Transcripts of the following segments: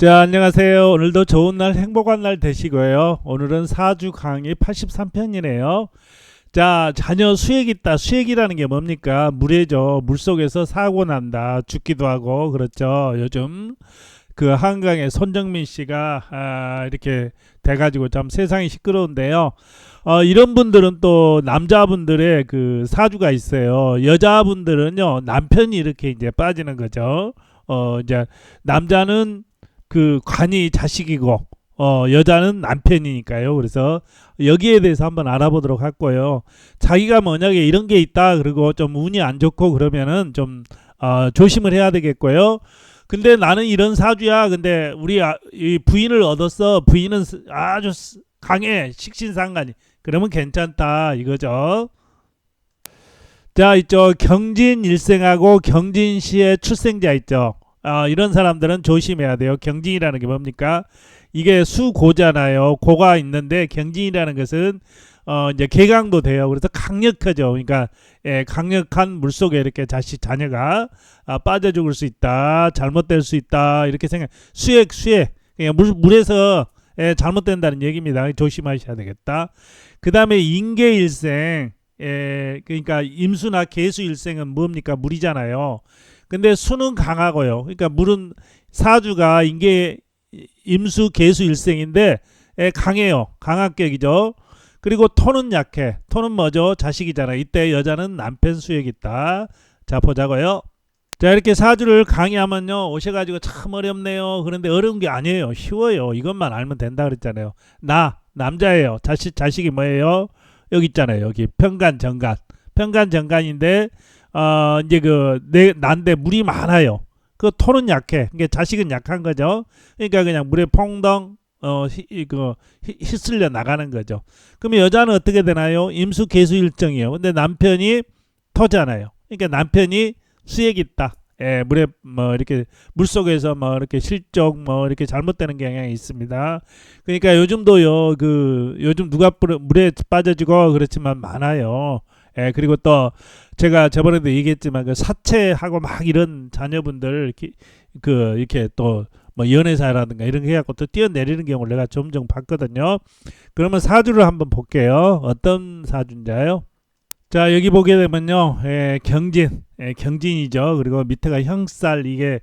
자, 안녕하세요. 오늘도 좋은 날, 행복한 날 되시고요. 오늘은 사주 강의 83편이네요. 자, 자녀 수액 있다. 수액이라는 게 뭡니까? 물에죠. 물 속에서 사고 난다. 죽기도 하고, 그렇죠. 요즘 그 한강에 손정민 씨가 아, 이렇게 돼가지고 참 세상이 시끄러운데요. 어, 이런 분들은 또 남자분들의 그 사주가 있어요. 여자분들은요, 남편이 이렇게 이제 빠지는 거죠. 어, 이제 남자는 그 관이 자식이고 어 여자는 남편이니까요. 그래서 여기에 대해서 한번 알아보도록 할 거예요. 자기가 만약에 이런 게 있다 그리고 좀 운이 안 좋고 그러면은 좀 어, 조심을 해야 되겠고요. 근데 나는 이런 사주야. 근데 우리 아, 이 부인을 얻었어. 부인은 스- 아주 스- 강해. 식신상간이. 그러면 괜찮다 이거죠. 자 있죠. 경진 일생하고 경진시의 출생자 있죠. 아, 이런 사람들은 조심해야 돼요. 경진이라는 게 뭡니까? 이게 수고잖아요. 고가 있는데 경진이라는 것은 어 이제 개강도 돼요. 그래서 강력하죠. 그러니까 예, 강력한 물 속에 이렇게 자식 자녀가 아, 빠져 죽을 수 있다. 잘못될 수 있다. 이렇게 생각. 수액 수액. 그냥 물 물에서 예, 잘못된다는 얘기입니다. 조심하셔야 되겠다. 그 다음에 인계일생. 예, 그러니까 임수나 개수일생은 뭡니까? 물이잖아요. 근데 수는 강하고요. 그러니까 물은 사주가 인계 임수 개수 일생인데 예, 강해요. 강합격이죠. 그리고 토는 약해. 토는 뭐죠? 자식이잖아. 이때 여자는 남편 수액 있다. 자 보자고요. 자 이렇게 사주를 강의하면요 오셔가지고 참 어렵네요. 그런데 어려운 게 아니에요. 쉬워요. 이것만 알면 된다 그랬잖아요. 나 남자예요. 자식 자식이 뭐예요? 여기 있잖아요. 여기 편간 정간. 편간 정간인데 어 이제 그 내 난데 물이 많아요. 그 토는 약해. 그러니까 자식은 약한 거죠. 그러니까 그냥 물에 퐁덩 어그 휩쓸려 나가는 거죠. 그러면 여자는 어떻게 되나요? 임수 개수 일정이에요. 근데 남편이 토잖아요. 그러니까 남편이 수액 있다. 예, 물에 뭐 이렇게 물 속에서 뭐 이렇게 실족 뭐 이렇게 잘못되는 경향이 있습니다. 그러니까 요즘도요 그 요즘 누가 물에 빠져지고 그렇지만 많아요. 예, 그리고 또 제가 저번에도 얘기했지만 그 사채하고 막 이런 자녀분들 이렇게 그 이렇게 또 뭐 연애사라든가 이런 게 해갖고 또 뛰어내리는 경우를 내가 점점 봤거든요. 그러면 사주를 한번 볼게요. 어떤 사주인가요? 자 여기 보게 되면요, 예, 경진, 예, 경진이죠. 그리고 밑에가 형살 이게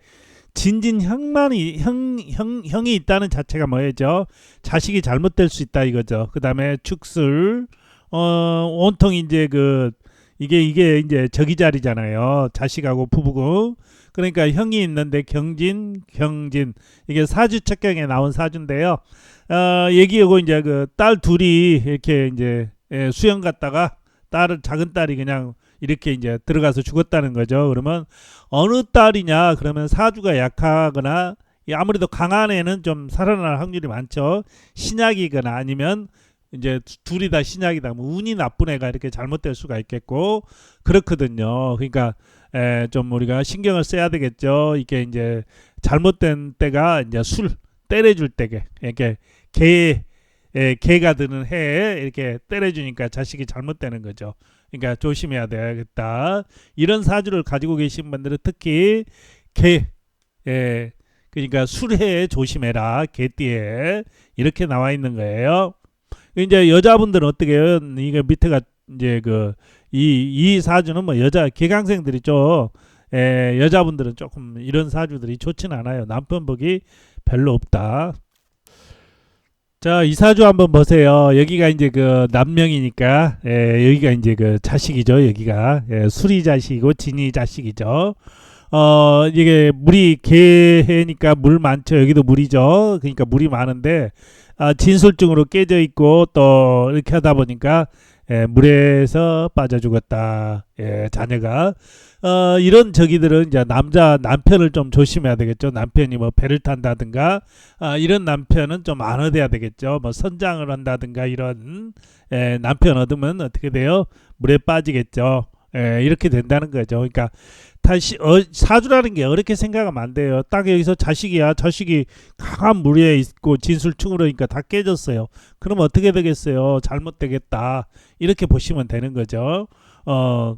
진진 형만이 형, 형 형이 있다는 자체가 뭐예요? 자식이 잘못될 수 있다 이거죠. 그 다음에 축술, 어 온통 이제 그 이게 이게 이제 저기 자리잖아요. 자식하고 부부고. 그러니까 형이 있는데 경진, 경진 이게 사주 책경에 나온 사주인데요. 어 얘기하고 이제 그 딸 둘이 이렇게 이제 예, 수영 갔다가 딸을 작은 딸이 그냥 이렇게 이제 들어가서 죽었다는 거죠. 그러면 어느 딸이냐? 그러면 사주가 약하거나 이 아무래도 강한 애는 좀 살아날 확률이 많죠. 신약이거나 아니면 이제 두- 둘이 다 신약이다. 뭐 운이 나쁜 애가 이렇게 잘못될 수가 있겠고 그렇거든요. 그러니까 에, 좀 우리가 신경을 써야 되겠죠. 이게 이제 잘못된 때가 이제 술 때려줄 때게 이렇게 개 에, 개가 드는 해에 이렇게 때려주니까 자식이 잘못되는 거죠. 그러니까 조심해야 되겠다. 이런 사주를 가지고 계신 분들은 특히 개, 예, 그러니까 술해에 조심해라. 개띠에 이렇게 나와 있는 거예요. 이제 여자분들은 어떻게 해요? 이게 밑에가 이제 그 이 이 사주는 뭐 여자 개강생들이죠. 에, 여자분들은 조금 이런 사주들이 좋지는 않아요. 남편 복이 별로 없다. 자, 이 사주 한번 보세요. 여기가 이제 그 남명이니까 에, 여기가 이제 그 자식이죠. 여기가 예, 수리 자식이고 진이 자식이죠. 어 이게 물이 개해니까 물 많죠. 여기도 물이죠. 그러니까 물이 많은데 아, 진술증으로 깨져 있고 또 이렇게 하다 보니까 예, 물에서 빠져 죽었다. 예, 자녀가 어, 이런 저기들은 이제 남자 남편을 좀 조심해야 되겠죠. 남편이 뭐 배를 탄다든가 아, 이런 남편은 좀 안 얻어야 되겠죠. 뭐 선장을 한다든가 이런 예, 남편 얻으면 어떻게 돼요? 물에 빠지겠죠. 예, 이렇게 된다는 거죠. 그러니까 다시 어, 사주라는 게 어렵게 생각하면 안 돼요. 딱 여기서 자식이야. 자식이 강한 물에 있고 진술충으로 그러니까 다 깨졌어요. 그럼 어떻게 되겠어요? 잘못되겠다. 이렇게 보시면 되는 거죠. 어.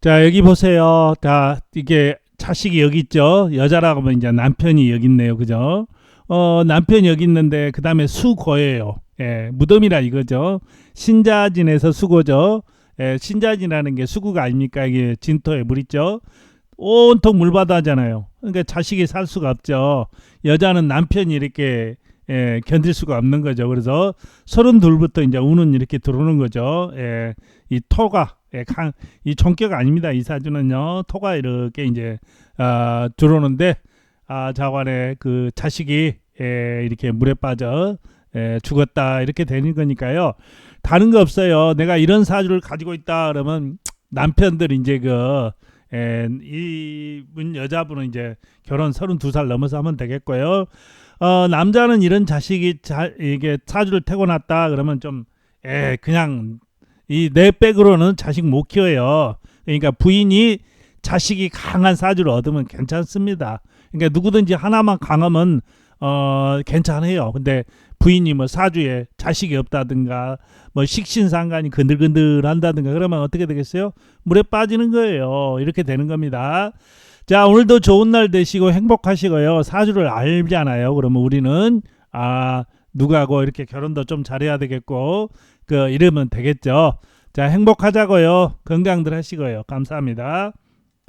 자, 여기 보세요. 자, 이게 자식이 여기 있죠. 여자라고 하면 이제 남편이 여기 있네요. 그죠? 어, 남편이 여기 있는데 그다음에 수고예요. 예, 무덤이라 이거죠. 신자진에서 수고죠. 예, 신자진이라는 게 수구가 아닙니까? 이게 진토에 물 있죠. 온통 물바다잖아요. 그러니까 자식이 살 수가 없죠. 여자는 남편이 이렇게 예, 견딜 수가 없는 거죠. 그래서 서른 둘부터 이제 우는 이렇게 들어오는 거죠. 예, 이 토가 예, 강, 이 종격 아닙니다. 이 사주는요. 토가 이렇게 이제 아, 들어오는데 아, 자관에 그 자식이 예, 이렇게 물에 빠져 예, 죽었다 이렇게 되는 거니까요. 다른 거 없어요. 내가 이런 사주를 가지고 있다 그러면 남편들 이제 그 예, 이분 여자분은 이제 결혼 32살 넘어서 하면 되겠고요. 어, 남자는 이런 자식이 자, 이게 사주를 태고났다 그러면 좀 예, 그냥 이 내 백으로는 자식 못 키워요. 그러니까 부인이 자식이 강한 사주를 얻으면 괜찮습니다. 그러니까 누구든지 하나만 강하면 어 괜찮아요. 근데 부인이 뭐 사주에 자식이 없다든가 뭐 식신상관이 근들근들 한다든가 그러면 어떻게 되겠어요? 물에 빠지는 거예요. 이렇게 되는 겁니다. 자, 오늘도 좋은 날 되시고 행복하시고요. 사주를 알잖아요. 그러면 우리는 아, 누구하고 이렇게 결혼도 좀 잘해야 되겠고 그 이러면 되겠죠. 자, 행복하자고요. 건강들 하시고요. 감사합니다.